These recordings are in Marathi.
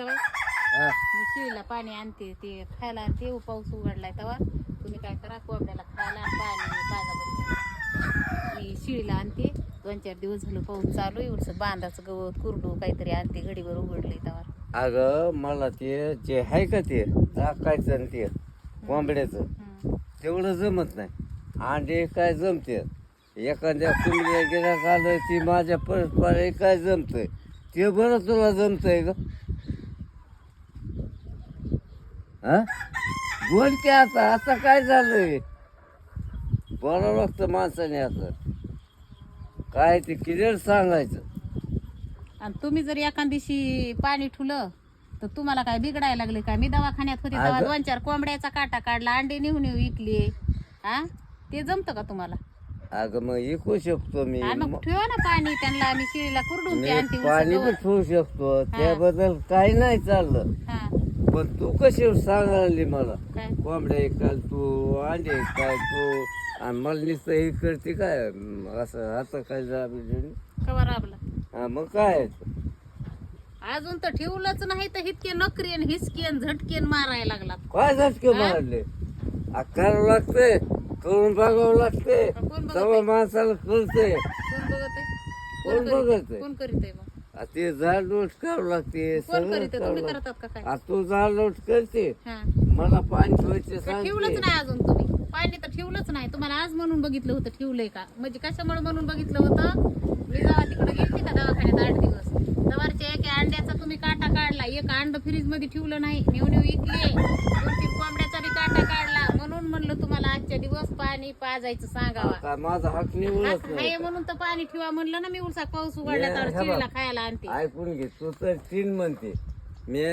तेव्हा हा. मी शिळीला पाणी आणते ते खायला आणते पाऊस उघडलाय तेव्हा तुम्ही काय करा कोंबड्याला खायला आणि पाणी मी शिळीला आणते. दोन चार दिवस झालं पाऊस चालू एवढंसं बांधाचं गवत कुरडू काहीतरी आणते घडीवर उघडले तेव्हा अगं मला ते जे आहे का ते झाकायचं आणि ते कोंबड्याचं हम्म. तेवढं जमत नाही. अंडे काय जमते? एखाद्या कुंबड्या गिराक आलं ती माझ्या परस्पर काय जमतंय? ते बरं तुला जमतंय ग. हा? बोल की आता आता काय झालंय? बोलावं लागतं माणसाने आता. काय ते क्लिअर सांगायचं. आणि तुम्ही जर एखाद दिवशी पाणी ठुलं तर तुम्हाला काय बिघडायला लागले काय मी दवाखान्यात होते तेव्हा अगं. दोन चार कोंबड्याचा काटा काढला अंडे नेऊन नेऊ विकले. हा? ते जमतं का तुम्हाला? अगं मग ऐकू शकतो मी. आणि मग ठेवा ना पाणी त्यांना आम्ही शिळीला कुरडून ते आणते मी पाणी पण. ठेवू शकतो. त्याबद्दल काही नाही चाललं. हा. पण तू कशी सांगायली मला? काय? कोंबड्या ऐकाल तू अंडे ऐकाल तू आणि मला नुसतं हे करते काय? असं आता काय कवा राबला? हा मग काय? अजून तर ठेवलंच नाही तर इतके नकरेन हिसकेन झटकेन मारायला लागला काय झटके मारले? करावं लागते करून बघावं लागते. कोण बघत? माणसाला कळते कोण बघत? आहे कोण कोण करीत? बघत? आहे? कोण करीत आहे मग? ते झाड लोट करावं लागते कोण सगळं करीत आहे? करावं तुम्ही लागते. करतात का काय? आ, तू झाड लोट करते. हा. मला पाणी ठेवायचे ठेवलंच सांगते. नाही अजून तुम्ही. पाणी तर ठेवलंच नाही. तुम्हाला आज म्हणून बघितलं होतं ठेवलंय का? म्हणजे कशामुळे म्हणून बघितलं होतं? मी जेव्हा तिकडे गेलते का दवाखान्यात आठ दिवस तवारच्या एका अंड्याचा तुम्ही काटा काढला. एक अंड फ्रीजमध्ये ठेवलं नाही. नेऊ नेऊ इकले. दोन तीन कोंबड्याचा बी काटा काढला म्हणून म्हणलं तुम्हाला आजच्या दिवस पाणी पाजायचं सांगावा. आता माझा हक नाही म्हणून तर पाणी ठेवा म्हणलं ना मी उलसा पाऊस उघडला हे तर बघ. चिडीला खायला आणते. ऐकून घे तू तर तीन म्हणते. मी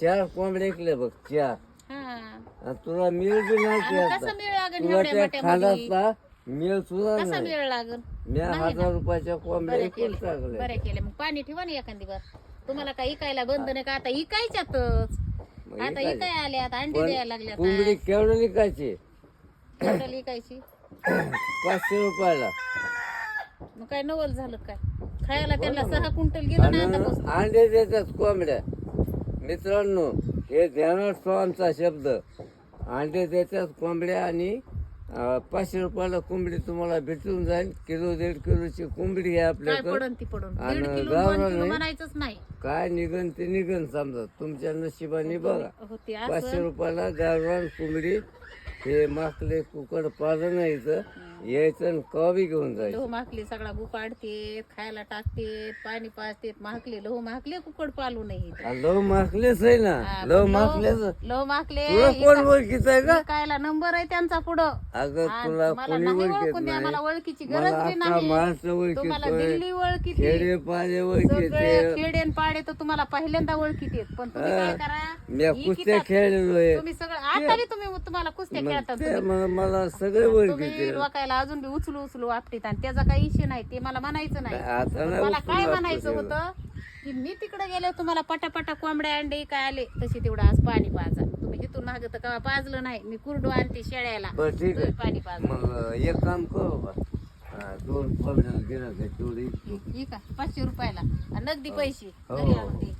चार कोंबडे ऐकले बघ चार. हा. आणि तुला मिळ बी नाही आणि आता कसा मेळ लागेल तुला एवढ्या त्या मोठ्यामध्ये खांडातला मिळ सुद्धा कसा नाही. मेळ लागल मी हजार रुपयाच्या कोंबड्या बरं ऐकून केलं टाकले बरं केलं. मग पाणी ठेवा ना एखादी बर तुम्हाला काय इकायला बंद नाही का? आता इकायच्यातच. मग आता. इकाय आल्यात अंडी पण द्यायला लागल्यात कोंबडी केवढं विकायची? टोटल इकायची पाचशे रुपयाला. मग काय नवल झालं काय? खायला त्यांना सहा क्विंटल गेलं ना आता आणि अंडे देतात कोंबड्या. मित्रांनो हे ध्यानात ठेवा आमचा शब्द. अंडे देतात कोंबड्या आणि अं, पाचशे रुपयाला कोंबडी तुम्हाला भेटून जाईल. किलो दीड किलोची कोंबडी आहे काय आपल्याकडं. पडन ती पडून? आणि दीड किलो गावरान दोन किलो नाही. म्हणायचंच नाही. काय निघन ते निघन समजा. तुमच्या नशिबाने बघा. होती पाचशे रुपयाला गावरान कोंबडी. हे माकले कुकड पालन यायचं यायचं आणि कवी घेऊन जायचं. लहू माकली सगळा गुपाडते खायला टाकते पाणी पाजतेत. माकले लहू माकले कुकड पालू नाही आणि लव माकलेच आहे ना. लव माकलेच लव माकले तुला कोण ओळखीच आहे का? कायला नंबर आहे त्यांचा पुढं. अगं आणि तुला मला कोणी नाही ओळखीत ओळखून द्या मला ओळखीची मला गरज बी आता नाही. तुम्हाला दिल्ली ओळखीची खेडे पाले ओळखीत सगळे खेडेन पाडे तर तुम्हाला पहिल्यांदा ओळखीत पण तुम्ही काय करा? मी ही कुस्त्या किताब- खेळलेलो आहे. तुम्ही सगळं आता बी तुम्ही तुम्हाला कुस्त्या मग खेळतात ते तुम्ही. मला मला सगळे तुम्ही लोकायला अजून बी उचलू उचलू आपटीत आणि त्याचा काही इशे नाही ते मला म्हणायचं नाही. आता नाही मला उचलू काय म्हणायचं. होतं? की मी तिकडे गेले तुम्हाला पटापटा कोंबड्या अंडे काय आले? तशी तेवढं आज पाणी पाजा. तुम्ही इथून मागे तर कवा पाजलं नाही. मी कुरडू आणते शेळ्याला. बरं ठीक तुम्ही आहे पाणी पाजा. मग एक काम करू हा, दोन तेवढी. ठीक आहे पाचशे रुपयाला. आणि नगदी पैसे. हो. घरी आणून दे.